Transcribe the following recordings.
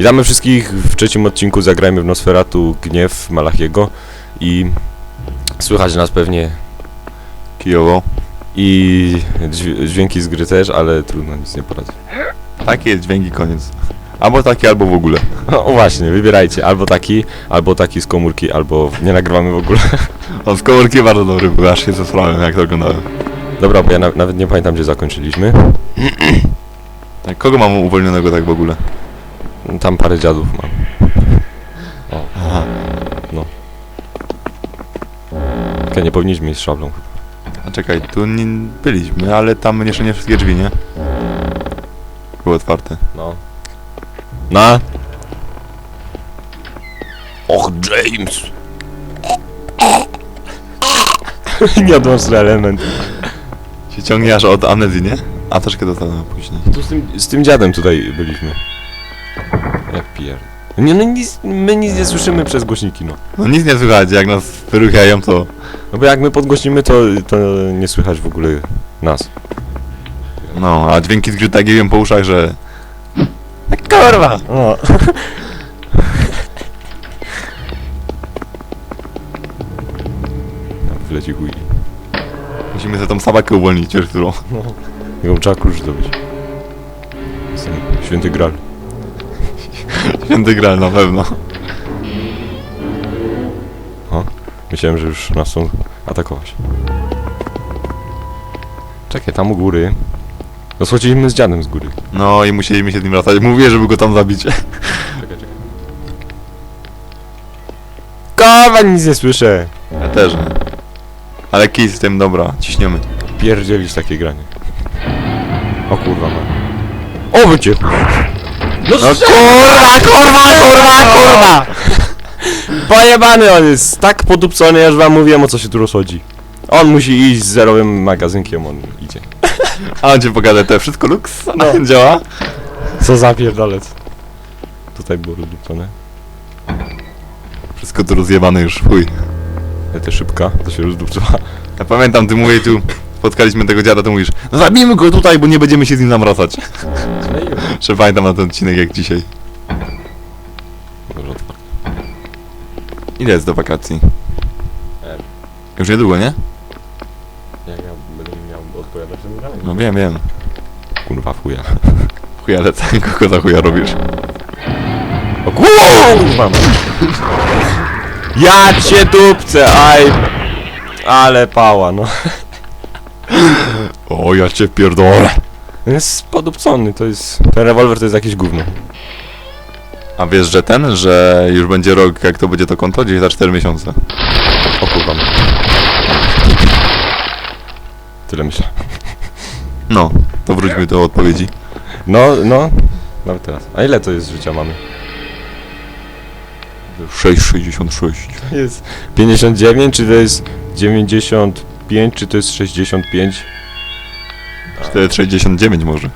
Witamy wszystkich w trzecim odcinku Zagrajmy w Nosferatu Gniew Malachiego i słychać nas pewnie Kijowo. i dźwię- dźwięki z gry też, ale trudno, nic nie poradzi. Takie jest dźwięki, koniec. Albo takie, albo w ogóle. O właśnie, wybierajcie, albo taki, albo taki z komórki, albo nie nagrywamy w ogóle. On z komórki bardzo dobry był, aż się zesrałem, jak to oglądałem. Dobra, bo ja na, nawet nie pamiętam, gdzie zakończyliśmy. Tak, kogo mam uwolnionego tak w ogóle? Tam parę dziadów mam. O, Aha. tylko nie powinniśmy iść z szablą. A czekaj, tu nie byliśmy, ale tam jeszcze nie wszystkie drzwi, nie? Były otwarte. No. Na? Och, James! Nieodłączny element. Się ciągnie aż od amnezji, nie? A troszkę do tego później. Tu z tym, z tym dziadem tutaj byliśmy. Jak. Nie, no nic, my nic nie słyszymy przez głośniki, no. No nic nie słychać, jak nas wyruchają, to... No bo jak my podgłośnimy, to, to nie słychać w ogóle nas. No, a dźwięki z tak jebią po uszach, że... Kurwa! O. Tam wleci chuj. Musimy sobie tą sabakę uwolnić, wiesz, którą... No. Jego trzeba klucz zdobyć. Jestem święty gral. Święty Graal na pewno. Myślałem, że już nas chcą atakować. Czekaj, tam u góry. No schodziliśmy z dziadem z góry. No i musieliśmy się z nim wracać. Mówię, żeby go tam zabić. Czekaj, czekaj. Kawa, nic nie słyszę! Ja też nie. Ale kij z tym, dobra, ciśniemy. Pierdzielić takie granie. O kurwa ma. O wycie! No, No kurwa, kurwa, kurwa, kurwa! Pojebany on jest tak podupcony, już wam mówiłem o co się tu rozchodzi. On musi iść z zerowym magazynkiem, on idzie. A on ci pokaże te wszystko luks? No. Działa? Co za pierdolec. Tutaj było rozdupcone. Wszystko tu rozjebane już, chuj. Ale te szybka, to się rozdupcała. Ja pamiętam, ty mówię tu, spotkaliśmy tego dziada, to mówisz, no zabijmy go tutaj, bo nie będziemy się z nim nawracać. Że pamiętam na ten odcinek jak dzisiaj. Dobrze otwarte. Ile jest do wakacji? Już niedługo, nie? Jak ja będę miał odpowiadać tym granie? No wiem, wiem. Kurwa w chuja. Chuja lecę, kogo za chuja robisz? O kurwa! Ja cię dupcę, aj! Ale pała, no. O, ja cię pierdolę. Jest podupcony, to jest... Ten rewolwer to jest jakieś gówno. A wiesz, że ten, że już będzie rok, jak to będzie to konto? Gdzieś za 4 miesiące. O kurwa. Tyle myślę. No, to wróćmy do odpowiedzi. No, no. Nawet teraz. A ile to jest życia mamy? 6,66. To jest 59, czy to jest 95, czy to jest 65? 4,69 może.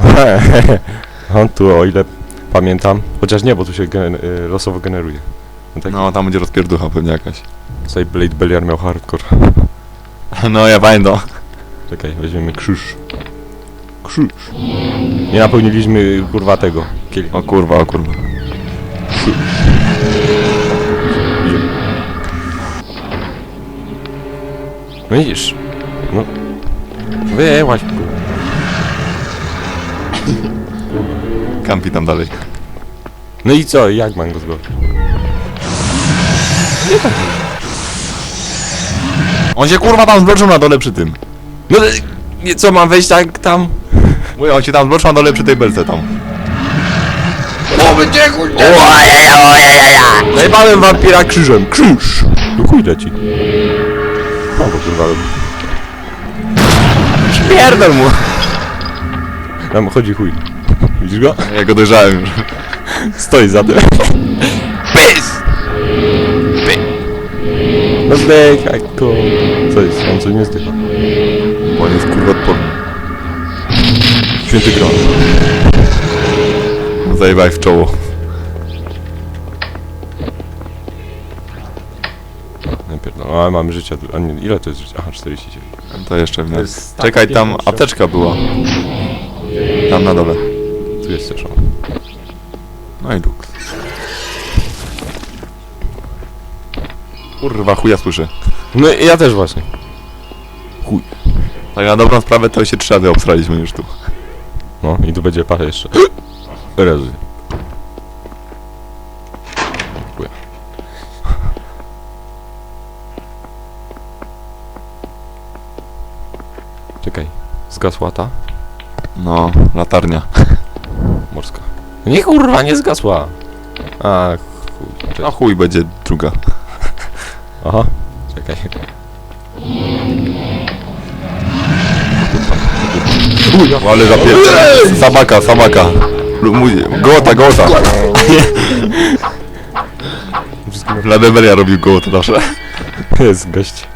On tu, o ile pamiętam. Chociaż nie, bo tu się gen y, losowo generuje. No tak, No, tam będzie rozpierducha pewnie jakaś. tutaj Blade Belliar miał hardcore. No, ja pamiętam. Czekaj, weźmiemy krzyż. Krzyż. Nie napełniliśmy kurwa tego. Kielicha. O kurwa, o kurwa. Idziemy. No widzisz. No. Wyłaź. Kampi tam dalej. No i co? Jak mam go zgodzić? On się kurwa tam zbloczył na dole przy tym. No ale nie, co, mam wejść tak tam? Mówię, on się tam zbloczył na dole przy tej belce tam. Zajebałem wampira krzyżem. Krzyż! No chuj leci. O, kurwa. Pierdol mu! Tam chodzi chuj. Widzisz go? Ja go dojrzałem już. Stoi za tym. Pis! No zdychaj, to... Co jest? On co nie zdycha. Bo on jest kurwa odporny. Święty gron. Zajebaj w czoło. Pierdolę, ale mamy życia. A nie, ile to jest życia? Aha, 49. To jeszcze w To jest tak Czekaj, tam apteczka była. Tam na dole. Tu jest też on. No i duks. Kurwa, chuja słyszę. No i ja też właśnie. Tak na dobrą sprawę to się trzy razy obsraliśmy już tu. No i tu będzie parę jeszcze. Razy. Zgasła ta No, latarnia. morska. Nie kurwa, nie zgasła. A, chuj. A chuj, będzie druga. Aha, czekaj. Ale zapier... Sabaka, sabaka. Lu- mój- Gołota, gołota. Ladebelia robił gołota nasze. Jest gość.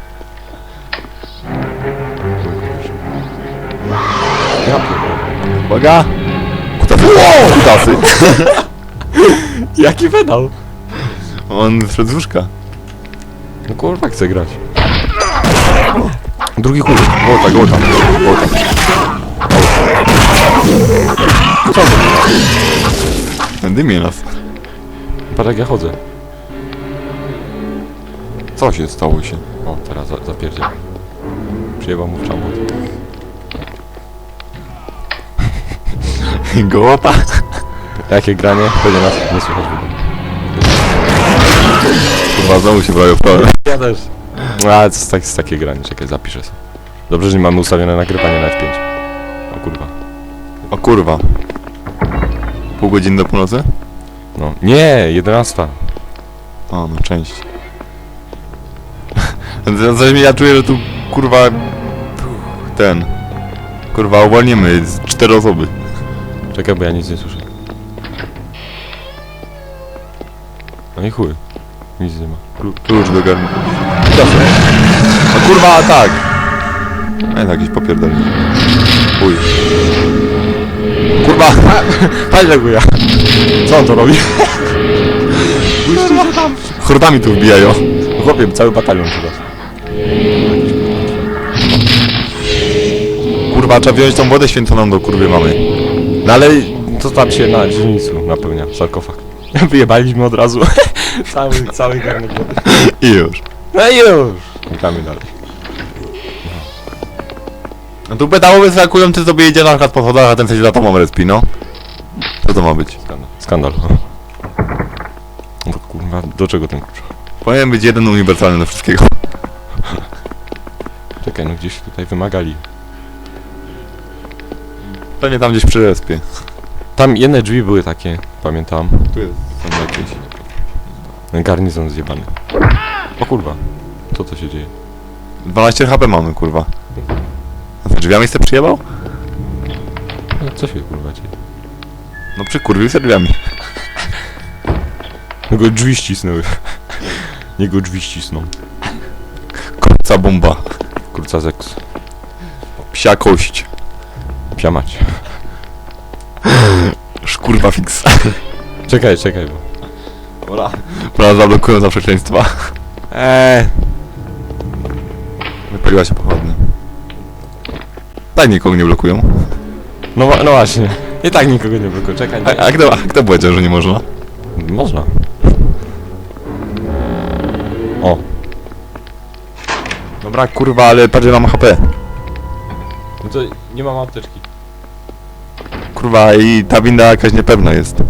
Uwaga! Kutasy. Kutasy. Jaki pedał? On wszedł z łóżka. No kurwa, chcę grać. Drugi. Gołota, gołota. Gołota. Co to? Dymie nas. Patrz jak ja chodzę. Co się stało się? O, teraz za, zapierdziel. Przyjebał mu w czamot. Gołota? Jakie granie? Będzie nas nie słychać w ogóle. Kurwa, znowu się prawie wpałem. Ja też. A, co z, tak, z takie granie? Czekaj, zapiszę sobie. Dobrze, że nie mamy ustawione nagrywanie na F5. O kurwa. O kurwa. Pół godziny do północy? No. Nie, 11. O, no część. Zaś ja czuję, że tu kurwa... Ten... Kurwa, uwolnimy z cztery osoby. Czekaj, bo ja nic nie słyszę. No i chuj. Nic nie ma. Klu- Klucz do garnka. A kurwa, tak! A jakiś popierdolny. Chuj. Kurwa! Patrz jak ja. Co on to robi? Hordami tu wbijają. Chłopie, cały batalion teraz. Kurwa, trzeba wziąć tą wodę święconą do kurwy mamy. No ale to tam się na dzielnicu napełnia, sarkofag. Wyjebaliśmy od razu. cały, cały garnek wody. I już. No i już. Witamy dalej. No tu pedałowy skakują, ty sobie jedzie na przykład po schodach, a ten coś za tobą respi, no. Co to ma być? Skandal. Skandal. No to kurwa, do czego ten klucz? Powinien być jeden uniwersalny do wszystkiego. Czekaj, no gdzieś tutaj wymagali. Pewnie tam gdzieś przy respie. Tam jedne drzwi były takie, pamiętam. Tu jest. Są jakieś. Garnizon zjebany. O kurwa, co to się dzieje? 12 HP mamy, kurwa. A za drzwiami se przyjebał? No, co się kurwa dzieje? No przy kurwił se drzwiami. No go drzwi ścisnęły. Nie go drzwi ścisną. Kurca bomba. Kurca zeks. Psia kość. Psia mać. Szkurwa fix. Czekaj, czekaj, bo... Ola. Pana zablokują za przekleństwa. Eee. Wypaliła się pochodnia. Tak nikogo nie blokują. No, wa- no właśnie. I tak nikogo nie blokuje. Czekaj, A, a, kto, a kto powiedział, że nie można? Można. O, Dobra, kurwa, ale że mam HP. no to nie mam apteczki. Kurwa, i ta winda jakaś niepewna jest. Co,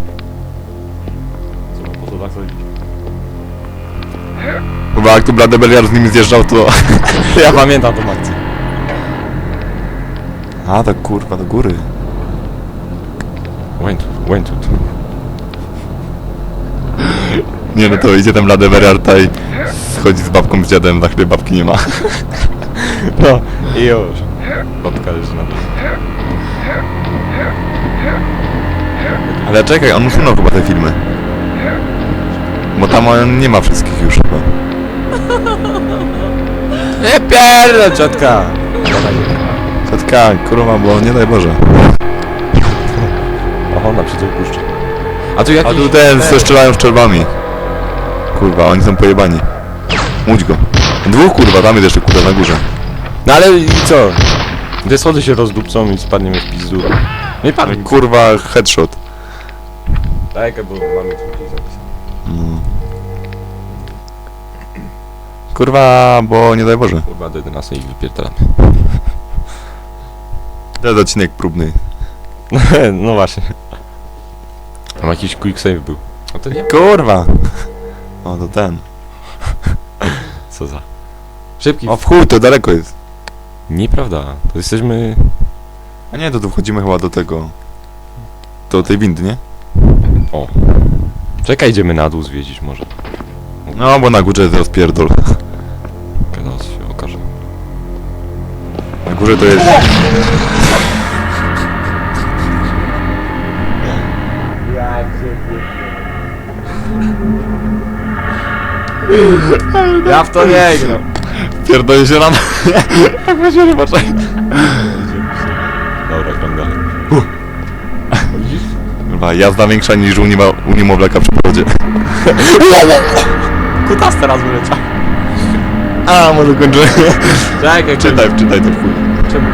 po co tak zrobić? Kurwa, jak tu Bladebeliar z nimi zjeżdżał, to... Ja pamiętam tą akcję. A, tak kurwa, do góry. Łańtut, łańtut. Nie no, to idzie ten Bladebeliar tutaj, schodzi z babką z dziadem, za chwilę babki nie ma. No, i już. Babka leży na dół. Ale czekaj, on usunął chyba te filmy. Bo tam on nie ma wszystkich już chyba. Nie pierdol, ciotka! Ciotka, kurwa, bo nie daj Boże. Oho, na przykład puszczy. A tu A jakiś... tu ten, co strzelają szczelbami. Kurwa, oni są pojebani. Łódź go. Dwóch kurwa, tam jest jeszcze kurwa na górze. No ale i co? Te schody się rozdupcą i spadniemy w pizdu. No i padł. Kurwa, headshot. Tak, bo mamy gdzieś zapisane. No. Kurwa, bo nie daj Boże. Kurwa, do 11 ich wypierdalamy. To jest odcinek próbny. no właśnie. Tam jakiś quick save był. A to nie Kurwa! O, to ten. Co za... Szybki. O, w chuj, to daleko jest. Nieprawda. To jesteśmy... A nie, to tu wchodzimy chyba do tego... Do tej windy, nie? O. Czekaj, idziemy na dół zwiedzić może. No, bo na górze jest rozpierdol. Teraz się okaże. Na górze to jest... Ja w to nie gram. Pierdolę się rano. Jak będzie Dobra, Kurwa, jazda większa niż u, niema, u niemowlaka przy porodzie. Kutas teraz wyleciał. A, może kończymy. Czekaj, Czytaj, czytaj to w chuj. Czemu?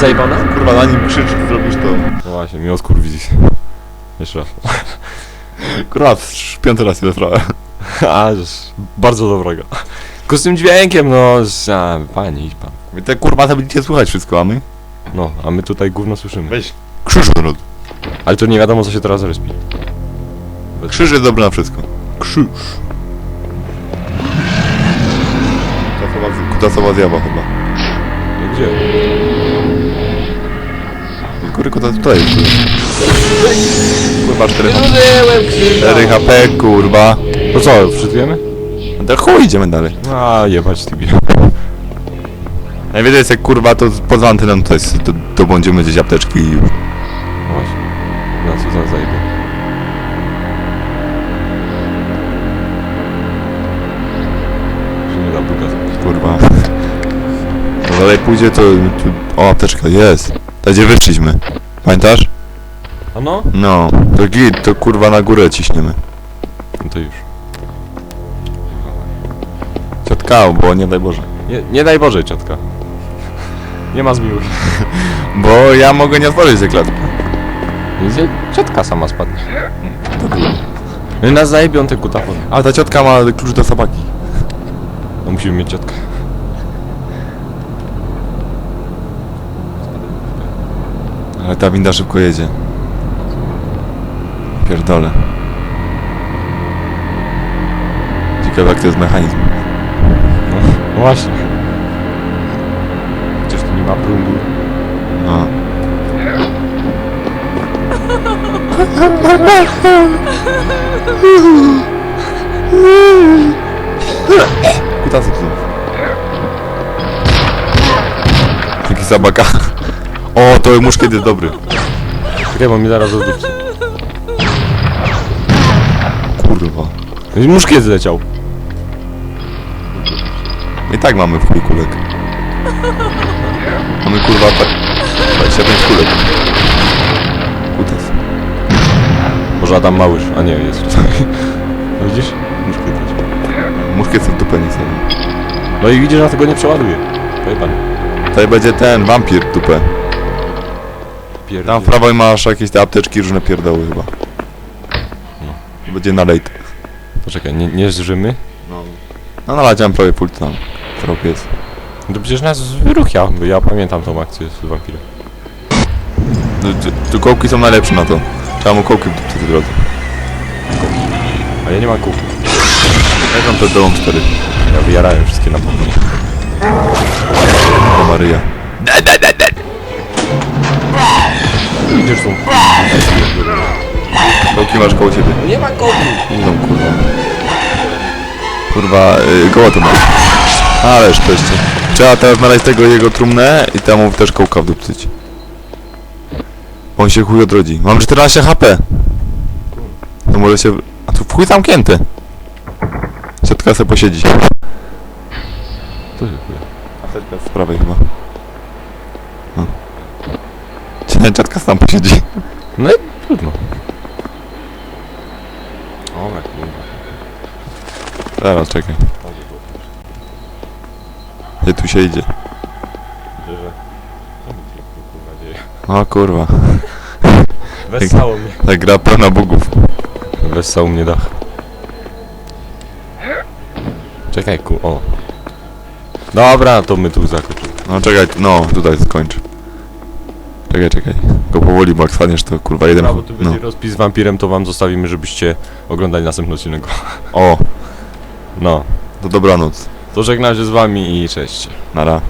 Zajebana? Kurwa, zanim krzyczysz, zrobisz to... No właśnie, mi oskurwić. Jeszcze raz. Kurwa, już piąty raz ile trwałem. A, żeż, bardzo dobrego. Tylko z tym dźwiękiem, no, z- a, panie, idź pan. Wy te kurwa, to będziecie słuchać wszystko, a my? No, a my tutaj gówno słyszymy. Weź. Krzyż od. Ale to nie wiadomo, co się teraz respi. Krzyż jest dobry na wszystko. Krzyż. Kutasowa, kutasowa zjawa chyba. No gdzie? Góry kutas tutaj jest. Kurwa, 4 HP. Użyłem 4 HP, kurwa. To co, wczytujemy? No to chuj, idziemy dalej. A, jebać tybi. Najwyżej jest jak kurwa, to poza anteną to jest, to, to będziemy gdzieś apteczki i już. Właśnie. Co za zajebie. Nie da zrobić. Kurwa. No dalej pójdzie to... tu- O, apteczka, jest. To gdzie wyszliśmy. Pamiętasz? A no? No. To git, to kurwa na górę ciśniemy. No to już. Ciotka, bo nie daj Boże. Nie, nie daj Boże, ciotka. Nie ma zmiłuj. Bo ja mogę nie otworzyć tej klatki. Gdzie ciotka sama spadnie. No i nas zajebią te kutafony. A ta ciotka ma klucz do sabaki. No musimy mieć ciotkę. Ale ta winda szybko jedzie. Pierdolę. Ciekawe jak to jest mechanizm. No właśnie. Chociaż tu nie ma prądu. No. Kutasy tu. Jaki zabaka. O, to muszkiet jest dobry. Czekaj, bo mi zaraz rozdupcy. Kurwa. Muszkiet zleciał. I tak mamy w chuj kulek. Mamy kurwa tak. 25 kulek. Może Adam Małysz, a nie, jest tutaj. Widzisz? Muszkiet leciał. Muszkiet sobie w dupę nie sobie. No i widzisz, że tego nie przeładuje. Pojebany. Tutaj będzie ten wampir w dupę. Tam w prawo masz jakieś te apteczki, różne pierdoły chyba. No. Będzie na late. Poczekaj, nie, nie zżymy? No. No naladziałem prawie pult tam. Trop jest. No to przecież nas wyruchia, bo ja pamiętam tą akcję z wampirem. No, tu- Tu kołki są najlepsze na to. Trzeba mu kołki w dupce tej drodze. A ja nie mam kół. Jak mam te dołom 4? Ja wyjarałem wszystkie napomnienia. O Maryja. Idziesz tu. Kołki masz koło siebie. Nie ma kołku. Idą kurwa. Kurwa, yy, goła to ma. Ależ to jeszcze. Trzeba teraz znaleźć tego jego trumnę i temu też kołka wdupcyć. On się chuj odrodzi. Mam 14 HP. To może się... A tu w chuj zamknięte. Ciotka se posiedzi. To się chuja. Z prawej chyba. No. Ciotka sam posiedzi. No i trudno. O, jak kurwa. Zaraz, czekaj. Gdzie tu się idzie? kurwa dzieje? O kurwa. Wesało mnie. Ta gra pełna bugów. wessał mnie dach. Czekaj, ku... o. Dobra, to my tu zakończymy. No czekaj, no tutaj skończ. Czekaj, czekaj. Go powoli, bo jak spadniesz to kurwa jeden... Dobra, bo tu No. będzie rozpis z wampirem, to wam zostawimy, żebyście oglądali następny odcinek. O, No. to dobranoc. To żegnam się z wami i cześć. Nara.